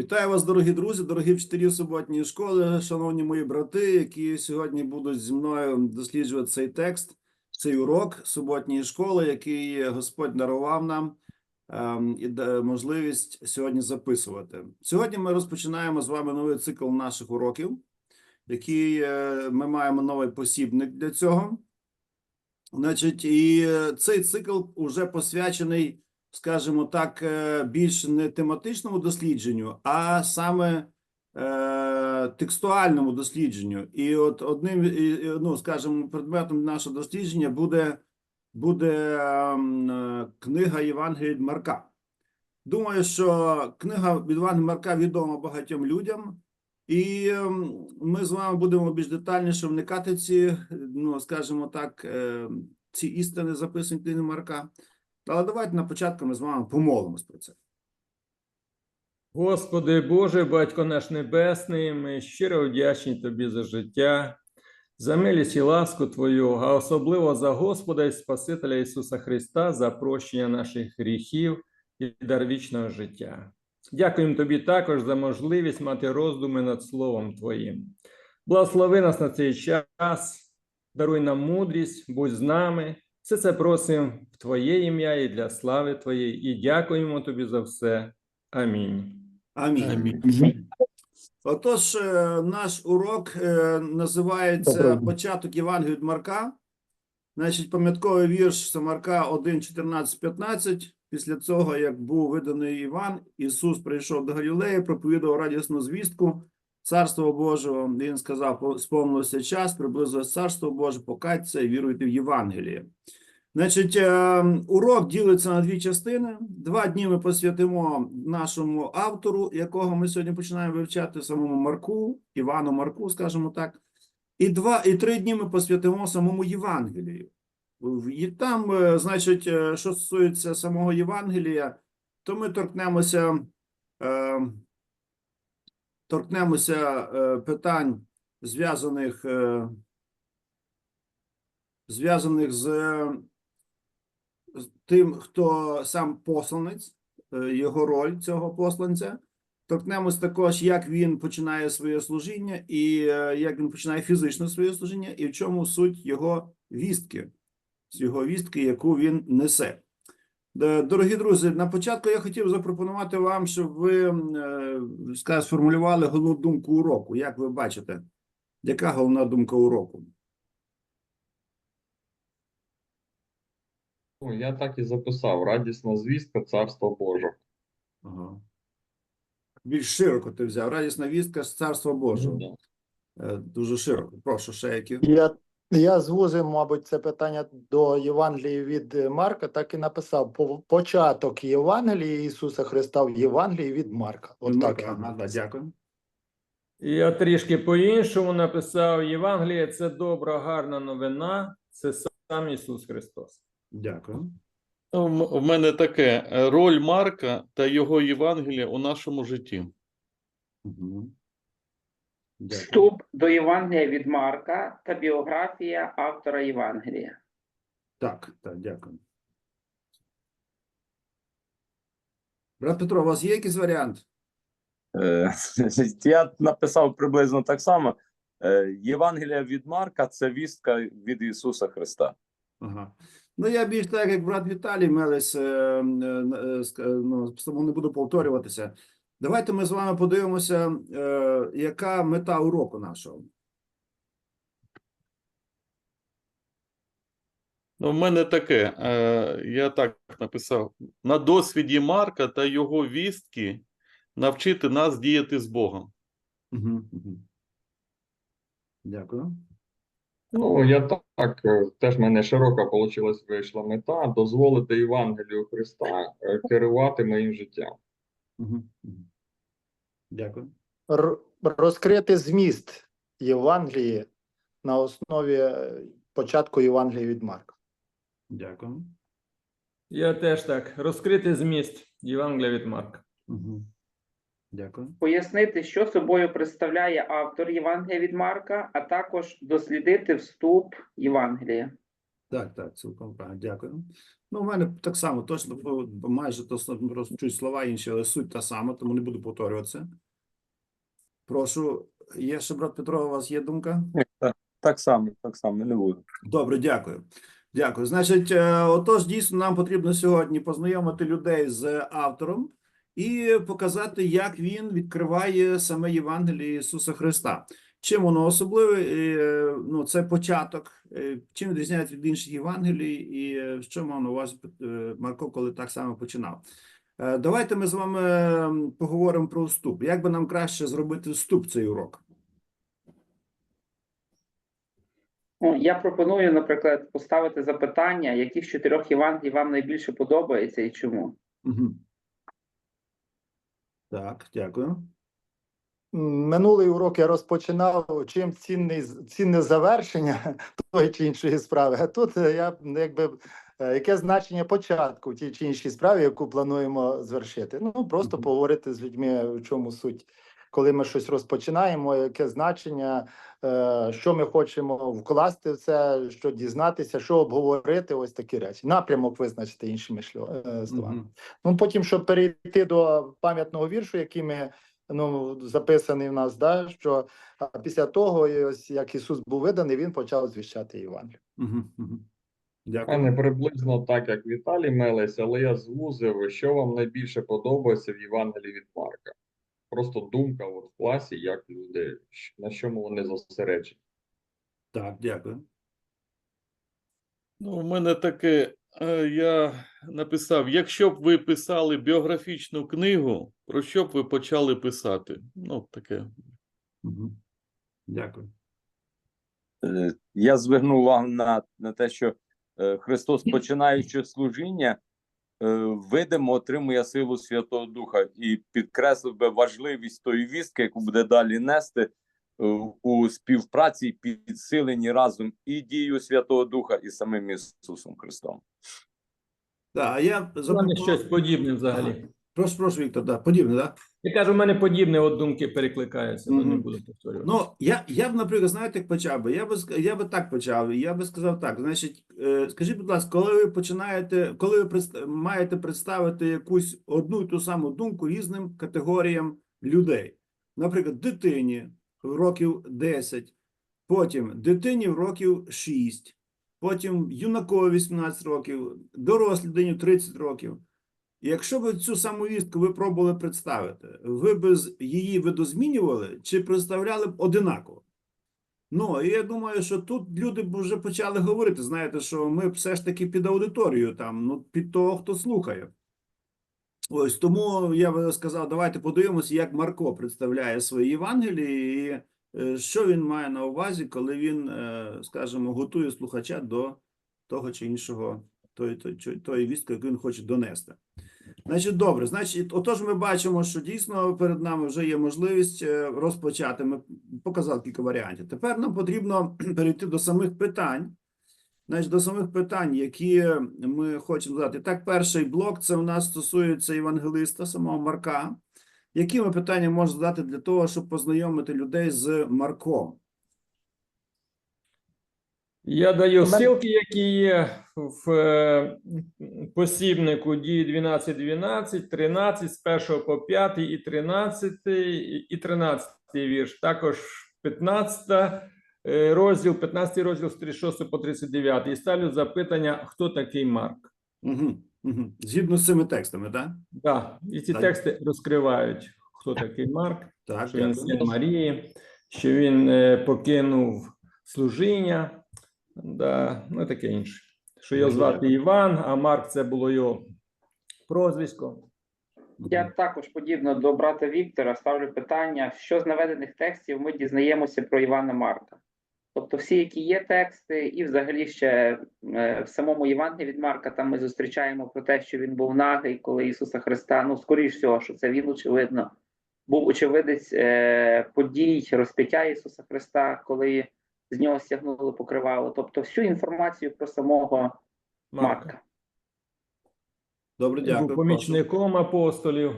Вітаю вас, дорогі друзі, дорогі вчителі суботньої школи, шановні мої брати, які сьогодні будуть зі мною досліджувати цей текст, цей урок суботньої школи, який Господь дарував нам ем, і можливість сьогодні записувати. Сьогодні ми розпочинаємо з вами новий цикл наших уроків, який е, ми маємо новий посібник для цього. Значить, і е, цей цикл уже посвячений скажімо так, е, більш не тематичному дослідженню, а саме е, текстуальному дослідженню. І от одним, ну, скажімо, предметом нашого дослідження буде, буде ем, е, книга Євангелія Марка. Думаю, що книга Євангелія Марка відома багатьом людям, і ем, ми з вами будемо більш детальніше вникати ці, ну, скажімо так, е, ці істини, записані Марка. Але давайте на початку ми з вами помолимось про це. Господи Боже, Батько наш Небесний, ми щиро вдячні Тобі за життя, за милість і ласку Твою, а особливо за Господа і Спасителя Ісуса Христа, за прощення наших гріхів і дар вічного життя. Дякуємо Тобі також за можливість мати роздуми над Словом Твоїм. Благослови нас на цей час, даруй нам мудрість, будь з нами. Все це просимо в Твоє ім'я і для слави Твоєї, і дякуємо Тобі за все. Амінь. Амінь. Отож, е, наш урок е, називається Початок Євангелія від Марка. Значить, пам'ятковий вірш це Марка 1, 14, 15. Після цього, як був виданий Іван, Ісус прийшов до Галілеї, проповідав радісну звістку Царства Божого. Він сказав: «По- сповнився час, приблизилось Царство Боже, покайтеся і віруйте в Євангеліє. Значить, е, урок ділиться на дві частини. Два дні ми посвятимо нашому автору, якого ми сьогодні починаємо вивчати, самому Марку, Івану Марку, скажімо так. І два і три дні ми посвятимо самому Євангелію. І там, е, значить, е, що стосується самого Євангелія, то ми торкнемося, е, торкнемося е, питань, зв'язаних, е, зв'язаних з тим, хто сам посланець, е, його роль цього посланця. Торкнемось також, як він починає своє служіння, і як він починає фізично своє служіння, і в чому суть його вістки, з його вістки, яку він несе. Е, Дорогі друзі, на початку я хотів запропонувати вам, щоб ви е, скажімо, сформулювали головну думку уроку. Як ви бачите, яка головна думка уроку? Ну, я так і записав. Радісна звістка Царства Божого. Ага. Більш широко ти взяв. Радісна вістка з Царства Божого. Да. Е, Дуже широко. Прошу, ще які. Я, я звузив, мабуть, це питання до Євангелії від е, Марка, так і написав початок Євангелії Ісуса Христа в Євангелії від Марка. От так я Ага, да, дякую. І я трішки по-іншому написав: Євангеліє це добра, гарна новина, це сам Ісус Христос. Дякую. Ну, В мене таке роль Марка та його Євангелія у нашому житті. Угу. Вступ до Євангелія від Марка та біографія автора Євангелія. Так, так, дякую. Брат Петро, у вас є якийсь варіант? Е, Я написав приблизно так само. Е, Євангелія від Марка це вістка від Ісуса Христа. Ага. Ну, я більш так, як брат Віталій Мелес, е, е, е, е, ну, тому не буду повторюватися. Давайте ми з вами подивимося, е, яка мета уроку нашого. Ну, в мене таке, е, я так написав: на досвіді Марка та його вістки навчити нас діяти з Богом. Угу. Угу. Дякую. Ну, я так, е, теж в мене широка вийшла вийшла мета дозволити Євангелію Христа е, керувати моїм життям. Угу. Дякую. Розкрити зміст Євангелії на основі е, початку Євангелії від Марка. Дякую. Я теж так. Розкрити зміст Євангелія від Марка. Угу. Дякую. Пояснити, що собою представляє автор Євангелія від Марка, а також дослідити вступ Євангелія. Так, так, цілком правильно. Дякую. Ну, у мене так само точно бо- майже то чуть слова інші, але суть та сама, тому не буду повторюватися. Прошу, є ще брат Петро, у вас є думка? Так само, так само, не буду. Добре, дякую. Дякую. Значить, е, отож, дійсно, нам потрібно сьогодні познайомити людей з автором і показати, як він відкриває саме Євангеліє Ісуса Христа. Чим воно особливе? Е, Ну, це початок. Е, Чим відрізняється від інших Євангелій, і що мав на увазі Марко, коли так само починав? Е, Давайте ми з вами поговоримо про вступ. Як би нам краще зробити вступ цей урок? Я пропоную, наприклад, поставити запитання, які з чотирьох Євангелій вам найбільше подобається і чому. Угу. Так, дякую. Минулий урок я розпочинав чим цінний, цінне завершення тої чи іншої справи. А тут е, я якби е, яке значення початку в тій чи іншій справі, яку плануємо звершити. Ну просто поговорити з людьми, в чому суть, коли ми щось розпочинаємо, яке значення, е, що ми хочемо вкласти в це, що дізнатися, що обговорити. Ось такі речі. Напрямок визначити іншими словами. Ну, потім, щоб перейти до пам'ятного віршу, який ми ну, записаний в нас, да, що після того, ось як Ісус був виданий, він почав звіщати Євангелію. Дякую. мене приблизно так, як Віталій Мелес, але я звузив, що вам найбільше подобається в Євангелії від Марка. Просто думка от в класі, як люди, на чому вони зосереджені. Так, дякую. Ну, у мене таке, я написав: якщо б ви писали біографічну книгу, про що б ви почали писати? Ну, таке. Дякую. Е, Я звернув увагу на, на те, що е, Христос, починаючи служіння, е, видимо, отримує силу Святого Духа і підкреслив би важливість тої вістки, яку буде далі нести е, у співпраці і підсиленні разом і дією Святого Духа, і самим Ісусом Христом. Так, а я мене щось подібне взагалі. Прошу, прошу, Віктор, да, подібне, так? Я кажу, у мене подібне от думки перекликаються, але не буду повторювати. Ну, я, я б, наприклад, знаєте, як почав би? Я би, я би так почав. Я би сказав так. Значить, е, скажіть, будь ласка, коли ви починаєте, коли ви предст- маєте представити якусь одну і ту саму думку різним категоріям людей, наприклад, дитині років 10, потім дитині років 6, потім юнакові 18 років, дорослій людині 30 років. Якщо б цю саму вістку ви пробували представити, ви б її видозмінювали чи представляли б одинаково? Ну, і я думаю, що тут люди б вже почали говорити, знаєте, що ми все ж таки під аудиторію там, ну, під того, хто слухає. Ось тому я би сказав, давайте подивимося, як Марко представляє свої Євангелії, і е, що він має на увазі, коли він, е, скажімо, готує слухача до того чи іншого, тої, тої, тої вістки, яку він хоче донести. Значить, добре, значить, отож, ми бачимо, що дійсно перед нами вже є можливість е, розпочати. Ми показали кілька варіантів. Тепер нам потрібно перейти до самих питань. Значить, до самих питань, які ми хочемо задати. Так, перший блок це у нас стосується євангелиста, самого Марка. Які ми питання можемо задати для того, щоб познайомити людей з Марком? Я даю ссылки, які є в е, посібнику дії 12.12, 13, з 1 по 5 і 13, і- і 13 вірш. Також 15 е, розділ, 15 розділ з 36 по 39. І ставлю запитання, хто такий Марк. Угу, угу. Згідно з цими текстами, так? Да, і ці Так. тексти розкривають, хто такий Марк. Так, що він син Марії, що він е, покинув служіння, да, ну і таке інше. Що його звати Іван, а Марк це було його прозвисько. Я також подібно до брата Віктора ставлю питання, що з наведених текстів ми дізнаємося про Івана Марка. Тобто, всі, які є тексти, і взагалі ще е, в самому Євангелії від Марка там ми зустрічаємо про те, що він був нагий, коли Ісуса Христа, ну скоріш всього, що це він очевидно, був очевидець е, подій розп'яття Ісуса Христа, коли з нього стягнули покривало. Тобто, всю інформацію про самого Марка. Марка. Добре, дякую. був помічником апостолів.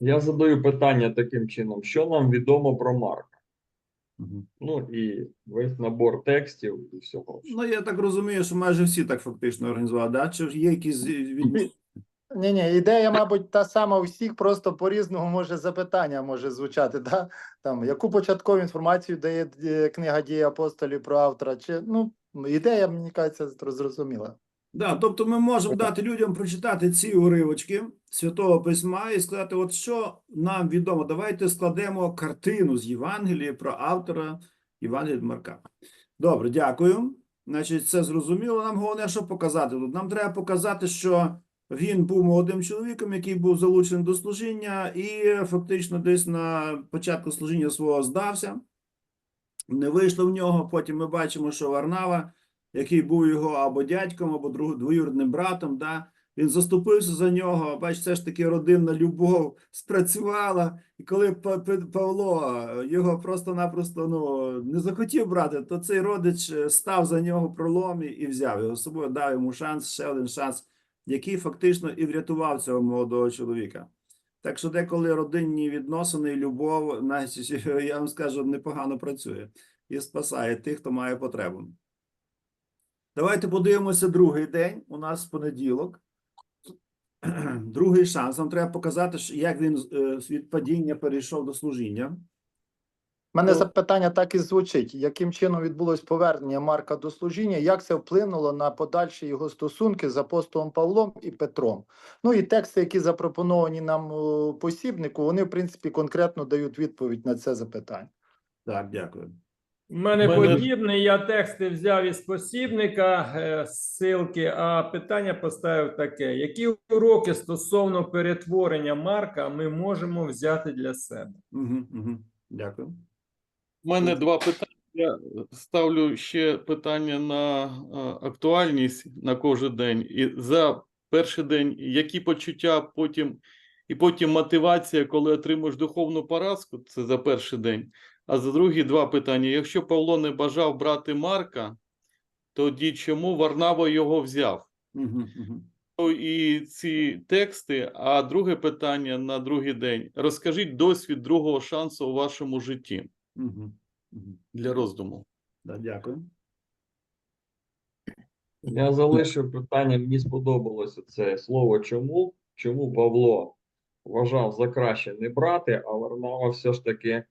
Я задаю питання таким чином: що нам відомо про Марка? Ну і весь набор текстів і всього. Ну, я так розумію, що майже всі так фактично організували, да? Чи ж є якісь від... Ні, ні, ідея, мабуть, та сама у всіх, просто по-різному може запитання може звучати. Да? Там, яку початкову інформацію дає е, книга дії апостолів про автора? Чи, ну, ідея, мені кажеться, зрозуміла. Да, тобто ми можемо дати людям прочитати ці уривочки Святого Письма і сказати, от що нам відомо, давайте складемо картину з Євангелії про автора Євангелія Марка. Добре, дякую. Значить, це зрозуміло. Нам головне, що показати тут. Нам треба показати, що він був молодим чоловіком, який був залучений до служіння, і фактично десь на початку служіння свого здався. Не вийшло в нього. Потім ми бачимо, що Варнава який був його або дядьком, або друг, двоюрідним братом, да? він заступився за нього. Бач, все ж таки родинна любов спрацювала. І коли Па- Па- Павло його просто-напросто ну, не захотів брати, то цей родич е, став за нього в проломі і взяв його з собою, дав йому шанс, ще один шанс, який фактично і врятував цього молодого чоловіка. Так що деколи родинні відносини і любов, навіть, я вам скажу, непогано працює і спасає тих, хто має потребу. Давайте подивимося другий день. У нас понеділок. Другий шанс. Нам треба показати, як він е, від падіння перейшов до служіння. У мене запитання так і звучить: яким чином відбулось повернення Марка до служіння, як це вплинуло на подальші його стосунки з апостолом Павлом і Петром? Ну і тексти, які запропоновані нам у посібнику, вони в принципі конкретно дають відповідь на це запитання. Так, дякую. У мене Мене- подібне, я тексти взяв із посібника, е, ссилки, а питання поставив таке: які уроки стосовно перетворення Марка ми можемо взяти для себе? Угу, угу. Дякую. У мене два питання. Я ставлю ще питання на е, актуальність на кожен день. І за перший день, які почуття потім, і потім мотивація, коли отримуєш духовну поразку, це за перший день. А за другі два питання. Якщо Павло не бажав брати Марка, тоді чому Варнава його взяв? Угу, І ці тексти. А друге питання на другий день. Розкажіть досвід другого шансу у вашому житті Угу. Угу. для роздуму. Да, дякую. Я залишив питання, мені сподобалося це слово чому. Чому Павло вважав за краще не брати, а Варнава все ж таки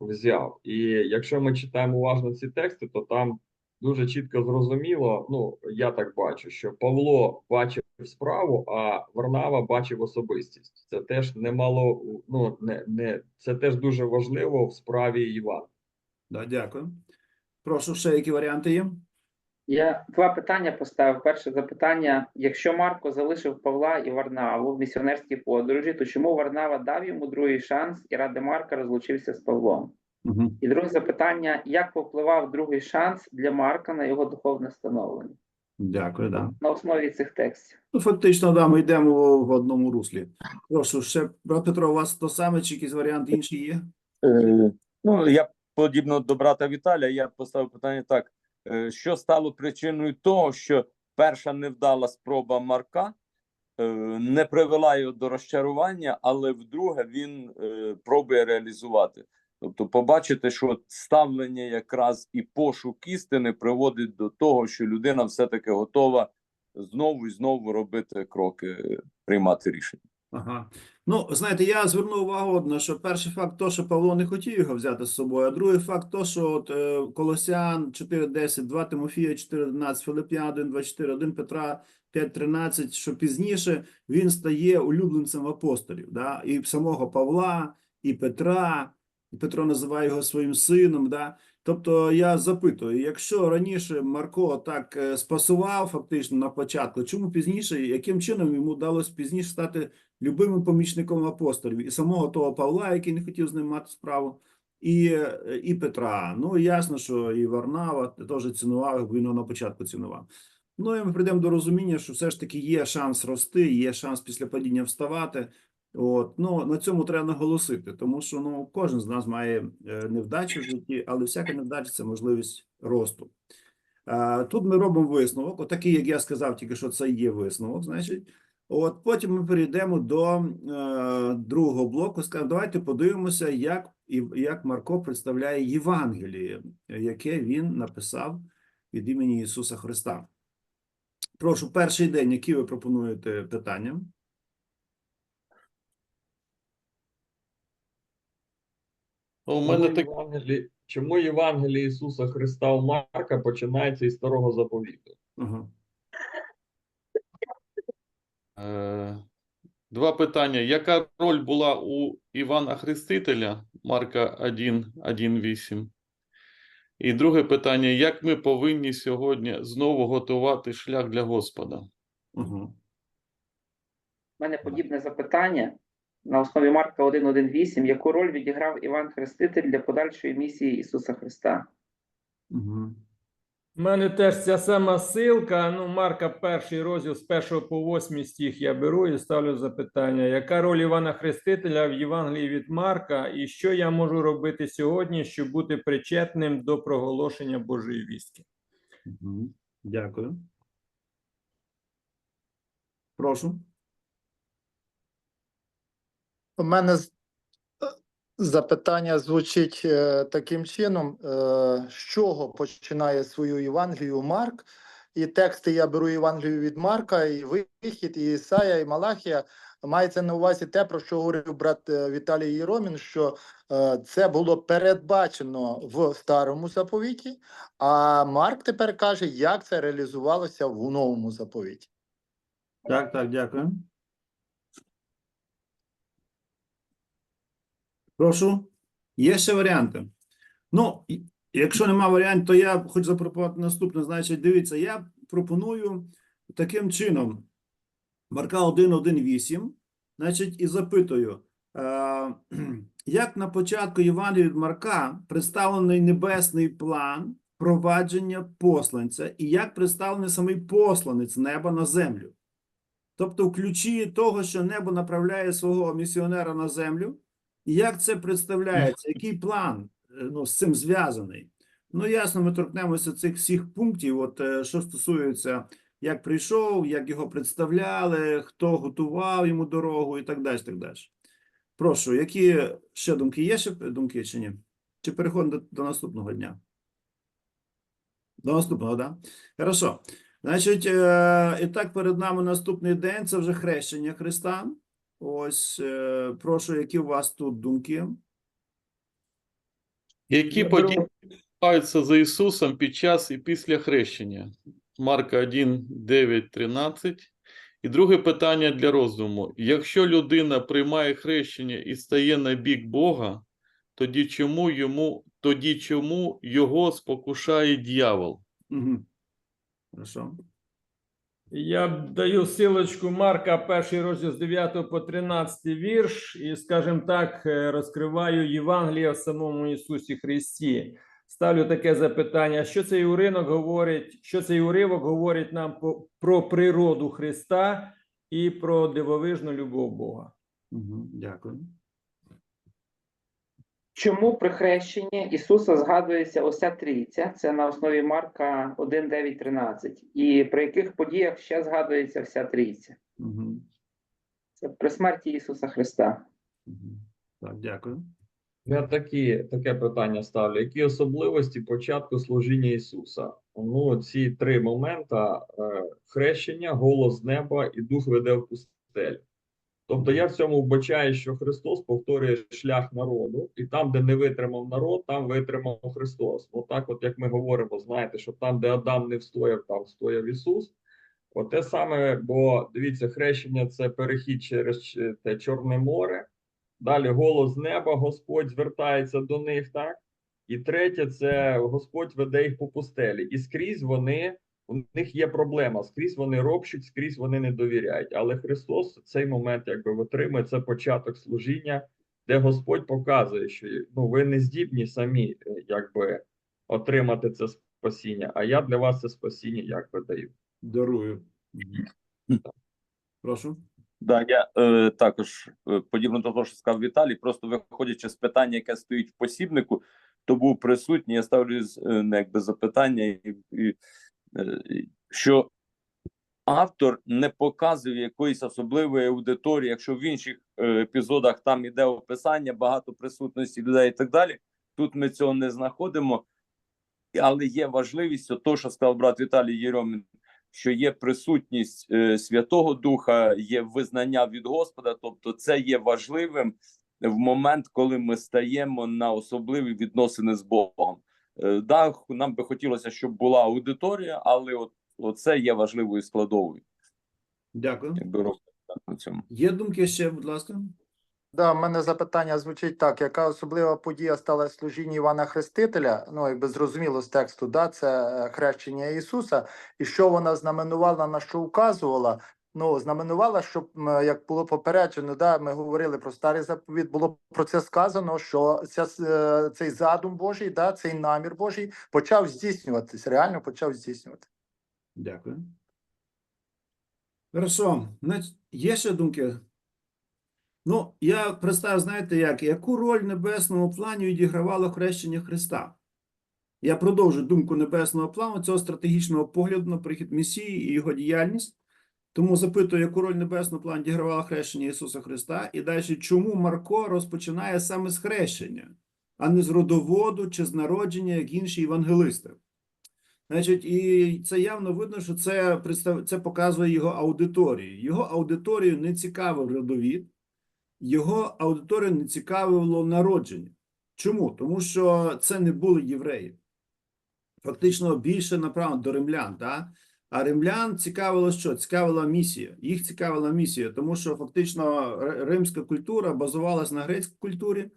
взяв. І якщо ми читаємо уважно ці тексти, то там дуже чітко зрозуміло, ну я так бачу, що Павло бачив справу, а Варнава бачив особистість. Це теж немало, ну не, не це теж дуже важливо в справі Івана. Да, дякую. Прошу, ще які варіанти є? Я два питання поставив. Перше запитання: якщо Марко залишив Павла і Варнаву в місіонерській подорожі, то чому Варнава дав йому другий шанс і ради Марка розлучився з Павлом? Угу. І друге запитання: як повпливав другий шанс для Марка на його духовне становлення Дякую, да. на основі цих текстів? Ну, фактично, да, ми йдемо в одному руслі. Прошу, ще, брат Петро, у вас то саме, чи якісь варіанти інші є? Е, ну, я подібно до брата Віталія, я поставив питання так: що стало причиною того, що перша невдала спроба Марка е, не привела його до розчарування, але вдруге він е, пробує реалізувати. Тобто, побачити, що ставлення якраз і пошук істини приводить до того, що людина все-таки готова знову і знову робити кроки, е, приймати рішення. Ага. Ну, знаєте, я звернув увагу одне, що перший факт то, що Павло не хотів його взяти з собою, а другий факт то, що от, е, Колосян 4.10, 2 Тимофія 4.11, Филип'ян 1.24, 1 Петра 5.13, що пізніше він стає улюбленцем апостолів, да? і самого Павла, і Петра, і Петро називає його своїм сином, да? Тобто я запитую, якщо раніше Марко так е, спасував фактично на початку, чому пізніше, яким чином йому вдалося пізніше стати любимим помічником апостолів і самого того Павла, який не хотів з ним мати справу, і, е, і Петра. Ну, ясно, що і Варнава теж цінував, він на початку цінував. Ну, і ми прийдемо до розуміння, що все ж таки є шанс рости, є шанс після падіння вставати. От, ну, на цьому треба наголосити, тому що ну, кожен з нас має е, невдачу в житті, але всяка невдача – це можливість росту. Тут ми робимо висновок, отакий, як я сказав, тільки що це є висновок, значить. От потім ми перейдемо до е, другого блоку. Скажемо, давайте подивимося, як і як Марко представляє Євангеліє, яке він написав від імені Ісуса Христа. Прошу, перший день, які ви пропонуєте питання? У мене так Євангеліє, чому Євангеліє Ісуса Христа у Марка починається із старого заповіту? Ага. Е, Два питання. Яка роль була у Івана Хрестителя, Марка 1, 1, 8? І друге питання: як ми повинні сьогодні знову готувати шлях для Господа? Ага. У мене подібне запитання на основі Марка 1.1.8. Яку роль відіграв Іван Хреститель для подальшої місії Ісуса Христа? Ага. У мене теж ця сама силка. Ну, Марка, перший розділ з 1 по 8 стих я беру і ставлю запитання: яка роль Івана Хрестителя в Євангелії від Марка, і що я можу робити сьогодні, щоб бути причетним до проголошення Божої вістки? Дякую. Прошу. У мене з- запитання звучить е, таким чином: е, з чого починає свою Євангелію Марк? І тексти я беру Євангелію від Марка, і вихід, і Ісая, і Малахія. Мається на увазі те, про що говорив брат е, Віталій Єромін, що це було передбачено в старому заповіті, а Марк тепер каже, як це реалізувалося в новому заповіті. Так, так, дякую. Прошу. Є ще варіанти. Ну, якщо нема варіантів, то я хочу запропонувати наступне. Значить, дивіться, я пропоную таким чином. Марка 1.1.8, значить, і запитую, е, як на початку Євангелія від Марка представлений небесний план провадження посланця, і як представлений самий посланець неба на землю? Тобто, в ключі того, що небо направляє свого місіонера на землю, як це представляється, який план е, ну, з цим зв'язаний? Ну, ясно, ми торкнемося цих всіх пунктів, от е, що стосується, як прийшов, як його представляли, хто готував йому дорогу і так далі. Так далі. Прошу, які ще думки є ще думки чи ні? Чи переходимо до, до наступного дня? До наступного, так? Да? Хорошо. Значить, е, і так перед нами наступний день це вже хрещення Христа. Ось, е, прошу, які у вас тут думки? Які події відбуваються за Ісусом під час і після хрещення? Марка 1, 9, 13. І друге питання для роздуму: якщо людина приймає хрещення і стає на бік Бога, тоді чому йому, тоді чому його спокушає дьявол? Угу. Хорошо. Я даю силочку Марка, перший розділ з 9 по 13 вірш, і, скажімо так, е, розкриваю Євангелія в самому Ісусі Христі. Ставлю таке запитання: що цей уринок говорить, що цей уривок говорить нам про природу Христа і про дивовижну любов Бога? Дякую. Чому при хрещенні Ісуса згадується ося трійця? Це на основі Марка 1, 9, 13. І при яких подіях ще згадується вся трійця? Угу. Це при смерті Ісуса Христа. Угу. Так, дякую. Я такі, таке питання ставлю. Які особливості початку служіння Ісуса? Ну, ці три момента: е, хрещення, голос з неба і дух веде в пустель. Тобто я в цьому вбачаю, що Христос повторює шлях народу, і там, де не витримав народ, там витримав Христос. Отак, от як ми говоримо, знаєте, що там, де Адам не встояв, там встояв Ісус. От те саме, бо дивіться, хрещення це перехід через те Чорне море. Далі голос неба, Господь звертається до них, так? І третє, це Господь веде їх по пустелі. І скрізь вони, у них є проблема. Скрізь вони ропщуть, скрізь вони не довіряють. Але Христос цей момент якби витримує це початок служіння, де Господь показує, що ну, ви не здібні самі е, якби отримати це спасіння, а я для вас це спасіння якби даю. Дарую. Прошу. Да, я е, також е, подібно до того, що сказав Віталій, просто виходячи з питання, яке стоїть в посібнику, то був присутній. Я ставлю з- е, ну, якби запитання, і, і, що автор не показує якоїсь особливої аудиторії, якщо в інших е, епізодах там іде описання, багато присутності людей і так далі. Тут ми цього не знаходимо, але є важливість, то, що сказав брат Віталій Єромін, що є присутність е, Святого Духа, є визнання від Господа, тобто це є важливим в момент, коли ми стаємо на особливі відносини з Богом. Е, да, нам би хотілося, щоб була аудиторія, але от, оце є важливою складовою. Дякую. Якби на цьому. Є думки ще, будь ласка? Да, в мене запитання звучить так: яка особлива подія стала служіння Івана Хрестителя? Ну, якби зрозуміло з тексту, да, це е, хрещення Ісуса, і що вона знаменувала, на що указувала? Ну, знаменувала, щоб як було попереджено, да, ми говорили про старий заповіт, було про це сказано, що ця, е, цей задум Божий, да, цей намір Божий почав здійснюватись, реально почав здійснювати. Дякую. Хорошо. Є ще думки? Ну, я представив, знаєте, як, яку роль в небесному плані відігравало хрещення Христа? Я продовжу думку небесного плану, цього стратегічного погляду на прихід Месії і його діяльність. Тому запитую, яку роль в небесному плані відігравало хрещення Ісуса Христа, і далі, чому Марко розпочинає саме з хрещення, а не з родоводу чи з народження, як інші євангелисти. Значить, і це явно видно, що це це показує його аудиторію. Його аудиторію не цікавив родовід, його аудиторію не цікавило народження. Чому? Тому що це не були євреї. Фактично більше направлено до римлян. Да? А римлян цікавило що? Цікавила місія. Їх цікавила місія, тому що фактично римська культура базувалась на грецькій культурі.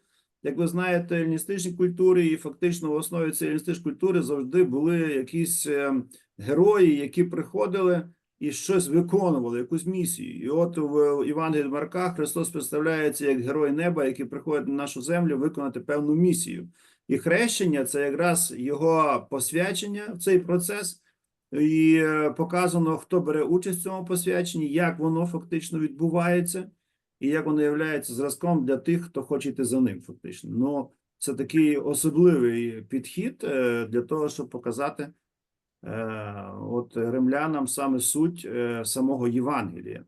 Як ви знаєте, еліністичні культури, і фактично в основі цієї еліністичної культури завжди були якісь е, герої, які приходили і щось виконували, якусь місію. І от в Євангелії Марка Христос представляється як герой неба, який приходить на нашу землю виконати певну місію. І хрещення це якраз його посвячення в цей процес, і е, показано, хто бере участь в цьому посвяченні, як воно фактично відбувається і як воно є зразком для тих, хто хоче йти за ним, фактично. Ну, це такий особливий підхід е, для того, щоб показати е, от римлянам саме суть самого Євангелія.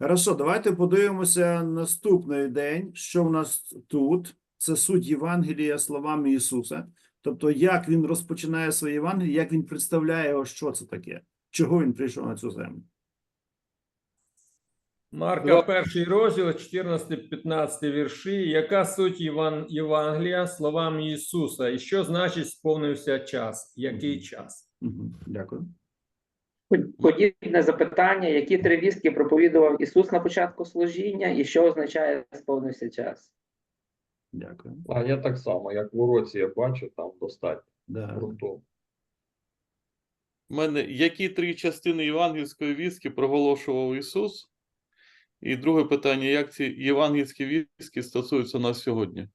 Хорошо, давайте подивимося наступний день, що в нас тут. Це суть Євангелія словами Ісуса. Тобто, як він розпочинає своє Євангеліє, як він представляє його, що це таке, чого він прийшов на цю землю. Марка, перший розділ, 14-15 вірші. Яка суть Єван... Євангелія словами Ісуса? І що значить сповнився час? Який час? Дякую. Подібне запитання, які три вістки проповідував Ісус на початку служіння, і що означає сповнився час? Дякую. А я так само, як в уроці я бачу, там достатньо Да. У мене які три частини євангельської вістки проголошував Ісус? І друге питання: як ці євангельські вістки стосуються нас сьогодні?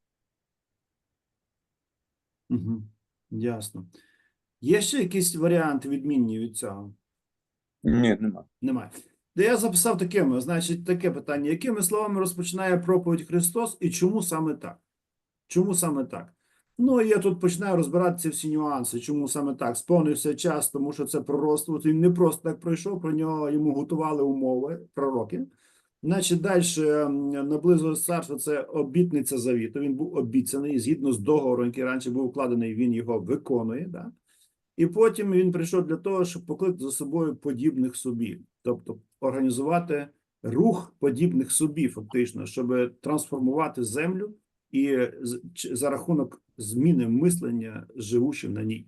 Угу. Ясно. Є ще якісь варіанти відмінні від цього? Ні, нема. Немає. Де я записав такими, значить, таке питання: якими словами розпочинає проповідь Христос і чому саме так? Чому саме так? Ну, я тут починаю розбиратися всі нюанси, чому саме так. Сповнився час, тому що це пророцтво. Він не просто так пройшов, про нього йому готували умови пророки. Значить, далі наблизилось царство це обітниця завіту. Він був обіцяний згідно з договором, який раніше був укладений, він його виконує. Да? І потім він прийшов для того, щоб покликати за собою подібних собі, тобто організувати рух подібних собі, фактично, щоб трансформувати землю і за рахунок зміни мислення живущим на ній.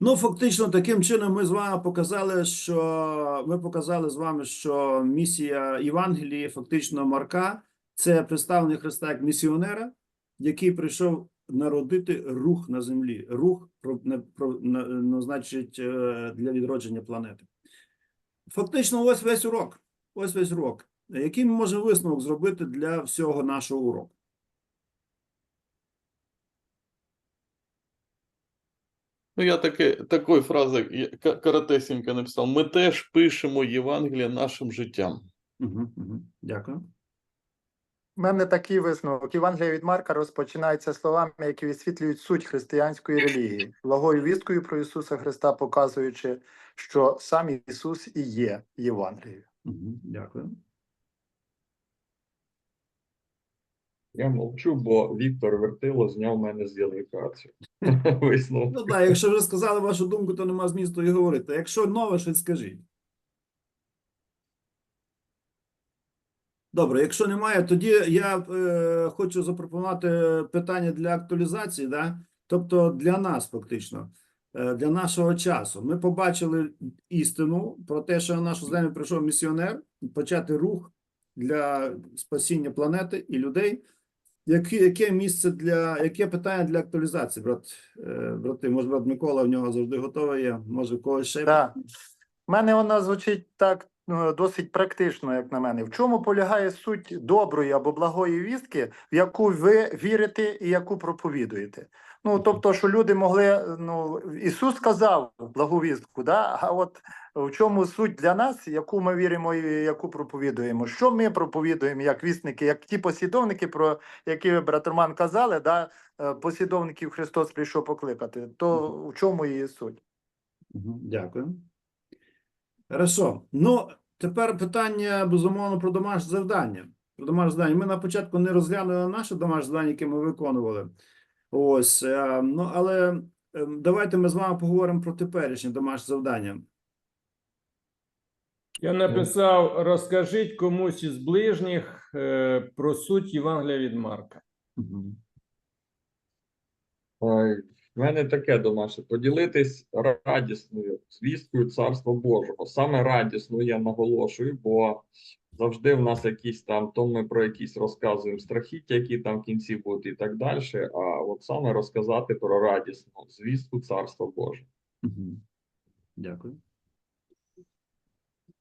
Ну, фактично, таким чином ми з вами показали, що ми показали з вами, що місія Євангелії, фактично Марка, це представлення Христа як місіонера, який прийшов народити рух на землі, рух на, значить, е, для відродження планети. Фактично, ось весь урок. Ось весь урок. Який ми можемо висновок зробити для всього нашого уроку? Ну, я таке, такої фрази коротесенько написав: ми теж пишемо Євангелія нашим життям. Угу, угу. Дякую. У мене такий висновок. Євангелія від Марка розпочинається словами, які висвітлюють суть християнської релігії, благою вісткою про Ісуса Христа, показуючи, що сам Ісус і є Євангелією. Мгм, Дякую. Я мовчу, бо Віктор Вертило зняв мене з язика цю висновку. Ну так, якщо вже сказали вашу думку, то нема змісту і говорити. Якщо нове, щось скажіть. Добре, якщо немає, тоді я е, хочу запропонувати питання для актуалізації, да? тобто для нас, фактично, е, для нашого часу. Ми побачили істину про те, що на нашу землю прийшов місіонер, почати рух для спасіння планети і людей. Яке, яке місце для яке питання для актуалізації, брат, е, брати? Може, брат Микола в нього завжди готовий є. Може, когось ще Так. У мене вона звучить так е, досить практично, як на мене. В чому полягає суть доброї або благої вістки, в яку ви вірите і яку проповідуєте? Ну тобто, що люди могли, ну Ісус сказав благу вістку, да? а от в чому суть для нас, яку ми віримо і яку проповідуємо? Що ми проповідуємо як вісники, як ті послідовники, про які ви, брат Роман, казали, да? е, послідовників Христос прийшов покликати, то в чому її суть? Дякую. Хорошо. Ну, тепер питання, безумовно, про домашнє завдання. Про домашнє завдання. Ми на початку не розглянули наше домашнє завдання, яке ми виконували. Ось. е, Ну, але е, давайте ми з вами поговоримо про теперішнє домашнє завдання. Я написав: розкажіть комусь із ближніх е, про суть Євангелія від Марка. Ой, мене таке домашнє поділитись радісною звісткою Царства Божого. Саме радісною я наголошую, бо завжди в нас якісь там, то ми про якісь розказуємо страхіття, які там в кінці будуть і так далі. А от саме розказати про радісну звістку Царства. Мгм. Дякую.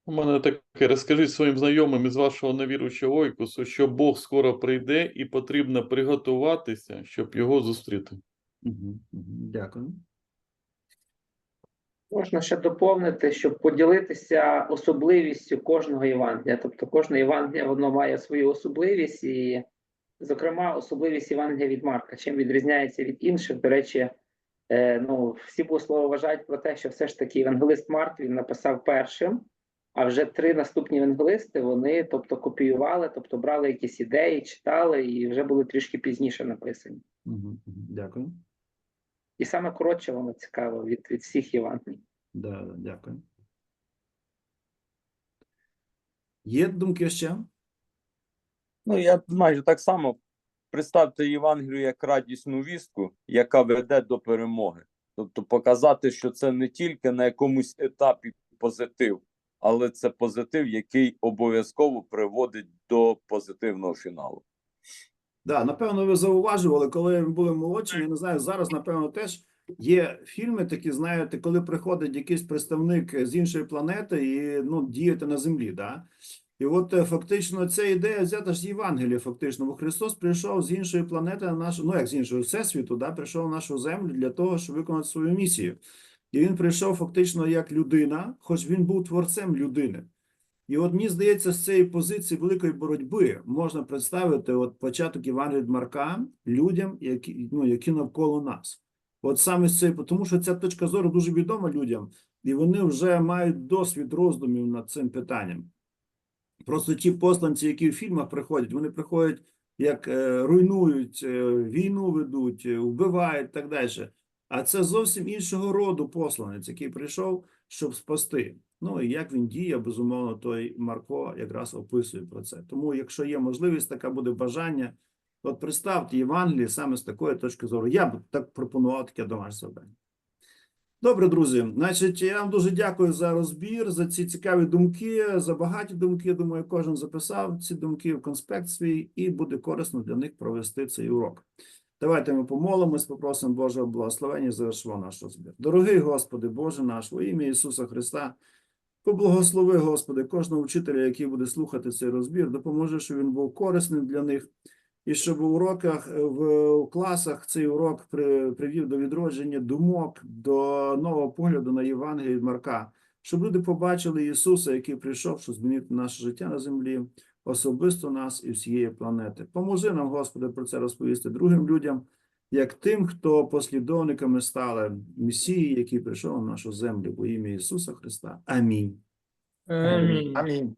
У мене таке, розкажіть своїм знайомим із вашого невіручого ойкусу, що Бог скоро прийде і потрібно приготуватися, щоб його зустріти. Дякую. Можна ще доповнити, щоб поділитися особливістю кожного Євангелія. Тобто кожне Євангелія воно має свою особливість, і, зокрема, особливість Євангелія від Марка. Чим відрізняється від інших? До речі, е, ну, всі богослови вважають про те, що все ж таки Євангелист Марк він написав першим, а вже три наступні євангелисти вони тобто копіювали, тобто брали якісь ідеї, читали і вже були трішки пізніше написані. Дякую. І саме коротше воно цікаво від, від всіх Євангелій. Да, да, дякую. Є думки ще? Ну, я майже так само представте Євангелію як радісну вістку, яка веде до перемоги. Тобто показати, що це не тільки на якомусь етапі позитив, але це позитив, який обов'язково приводить до позитивного фіналу. Да, напевно, ви зауважували, коли ми були молодші, я не знаю, зараз, напевно, теж є фільми такі, знаєте, коли приходить якийсь представник з іншої планети і ну, діяти на землі. Да? І от е, фактично ця ідея взята ж з Євангелія, фактично, бо Христос прийшов з іншої планети на нашу, ну як з іншого всесвіту, да, прийшов на нашу землю для того, щоб виконати свою місію. І він прийшов фактично як людина, хоч він був творцем людини. І от мені здається, з цієї позиції великої боротьби можна представити от початок Євангелія від Марка людям, які, ну, які навколо нас. От саме з цієї, тому що ця точка зору дуже відома людям, і вони вже мають досвід роздумів над цим питанням. Просто ті посланці, які в фільмах приходять, вони приходять як е, руйнують, е, війну ведуть, е, вбивають так далі. А це зовсім іншого роду посланець, який прийшов, щоб спасти. Ну і як він діє, безумовно, той Марко якраз описує про це. Тому, якщо є можливість, така буде бажання, от представте Євангеліє саме з такої точки зору. Я б так пропонував таке домашнє завдання. Добре, друзі. Значить, я вам дуже дякую за розбір, за ці цікаві думки, за багаті думки. Думаю, кожен записав ці думки в конспект свій, і буде корисно для них провести цей урок. Давайте ми помолимось, попросимо Божого благословення і завершимо наш розбір. Дорогий Господи, Боже наш, во ім'я Ісуса Христа, поблагослови, Господи, кожного вчителя, який буде слухати цей розбір, допоможи, щоб він був корисним для них, і щоб у уроках, в класах цей урок при, привів до відродження думок, до нового погляду на Євангеліє від Марка, щоб люди побачили Ісуса, який прийшов, щоб змінити наше життя на землі, особисто нас і всієї планети. Поможи нам, Господи, про це розповісти другим людям, як тим, хто послідовниками стали Месії, який прийшов на нашу землю во ім'я Ісуса Христа. Амінь. Амінь. Амінь.